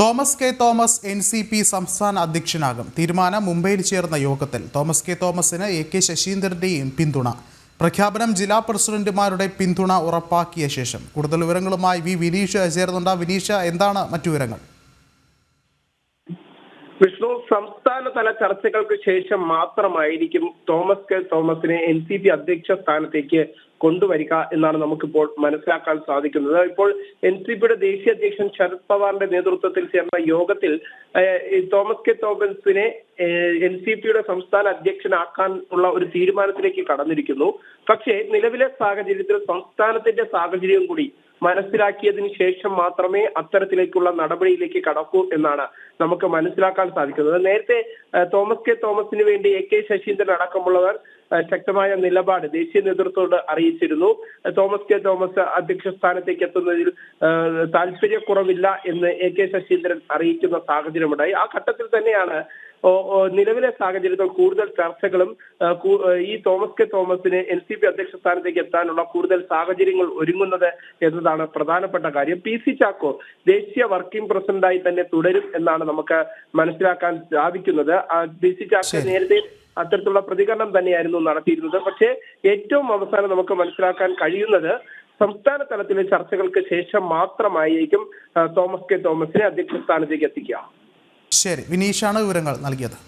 Thomas K Thomas N C P സംസ്ഥാന അധ്യക്ഷനാകും. തീരുമാനം മുംബൈയിൽ ചേർന്ന യോഗത്തിൽ തോമസ് കെ തോമസിന് എ കെ ശശീന്ദ്രന്റെയും പിന്തുണ. പ്രഖ്യാപനം ജില്ലാ പ്രസിഡന്റുമാരുടെ പിന്തുണ ഉറപ്പാക്കിയ ശേഷം. കൂടുതൽ വിവരങ്ങളുമായി വി വിനീഷ് ചേർന്നുണ്ട് വിനീഷ എന്താണ് മറ്റു വിവരങ്ങൾ? വിഷ്ണു സംസ്ഥാനതല ചർച്ചകൾക്ക് ശേഷം മാത്രമായിരിക്കും തോമസ് കെ തോമസിനെ എൻ സി പി അധ്യക്ഷ സ്ഥാനത്തേക്ക് കൊണ്ടുവരിക എന്നാണ് നമുക്കിപ്പോൾ മനസ്സിലാക്കാൻ സാധിക്കുന്നത്. ഇപ്പോൾ എൻ സി പിയുടെ ദേശീയ അധ്യക്ഷൻ ശരത് പവാറിന്റെ നേതൃത്വത്തിൽ ചേർന്ന യോഗത്തിൽ തോമസ് കെ തോമസിനെ എൻ സി പിയുടെ സംസ്ഥാന അധ്യക്ഷനാക്കാൻ ഉള്ള ഒരു തീരുമാനത്തിലേക്ക് കടന്നിരിക്കുന്നു. പക്ഷേ നിലവിലെ സാഹചര്യത്തിൽ സംസ്ഥാനത്തിന്റെ സാഹചര്യം കൂടി മനസ്സിലാക്കിയതിന് ശേഷം മാത്രമേ അത്തരത്തിലേക്കുള്ള നടപടിയിലേക്ക് കടക്കൂ എന്നാണ് നമുക്ക് മനസ്സിലാക്കാൻ സാധിക്കുന്നത്. നേരത്തെ തോമസ് കെ തോമസിന് വേണ്ടി എ കെ ശശീന്ദ്രൻ അടക്കമുള്ളവർ ശക്തമായ നിലപാട് ദേശീയ നേതൃത്വത്തോട് അറിയിച്ചിരുന്നു. Thomas K. തോമസ് അധ്യക്ഷ സ്ഥാനത്തേക്ക് എത്തുന്നതിൽ താല്പര്യക്കുറവില്ല എന്ന് എ. കെ. ശശീന്ദ്രൻ അറിയിക്കുന്ന സാഹചര്യമുണ്ടായി. ആ ഘട്ടത്തിൽ തന്നെയാണ് നിലവിലെ സാഹചര്യത്തിൽ കൂടുതൽ ചർച്ചകളും ഈ തോമസ് കെ. തോമസിന് എൻ. സി. പി അധ്യക്ഷ സ്ഥാനത്തേക്ക് എത്താനുള്ള കൂടുതൽ സാഹചര്യങ്ങൾ ഒരുങ്ങുന്നത് എന്നതാണ് പ്രധാനപ്പെട്ട കാര്യം. പി. സി. ചാക്കോ ദേശീയ വർക്കിംഗ് പ്രസിഡന്റായി തന്നെ തുടരും എന്നാണ് നമുക്ക് മനസ്സിലാക്കാൻ സാധിക്കുന്നത്. പി. സി. ചാക്കോ നേരത്തെ അത്തരത്തിലുള്ള പ്രതികരണം തന്നെയായിരുന്നു നടത്തിയിരുന്നത്. പക്ഷേ ഏറ്റവും അവസാനം നമുക്ക് മനസ്സിലാക്കാൻ കഴിയുന്നത് സംസ്ഥാന തലത്തിലെ ചർച്ചകൾക്ക് ശേഷം മാത്രമായിരിക്കും തോമസ് കെ തോമസിനെ അധ്യക്ഷ സ്ഥാനത്തേക്ക് എത്തിക്കുക. ശരി. വിനീഷാണ് വിവരങ്ങൾ നൽകിയത്.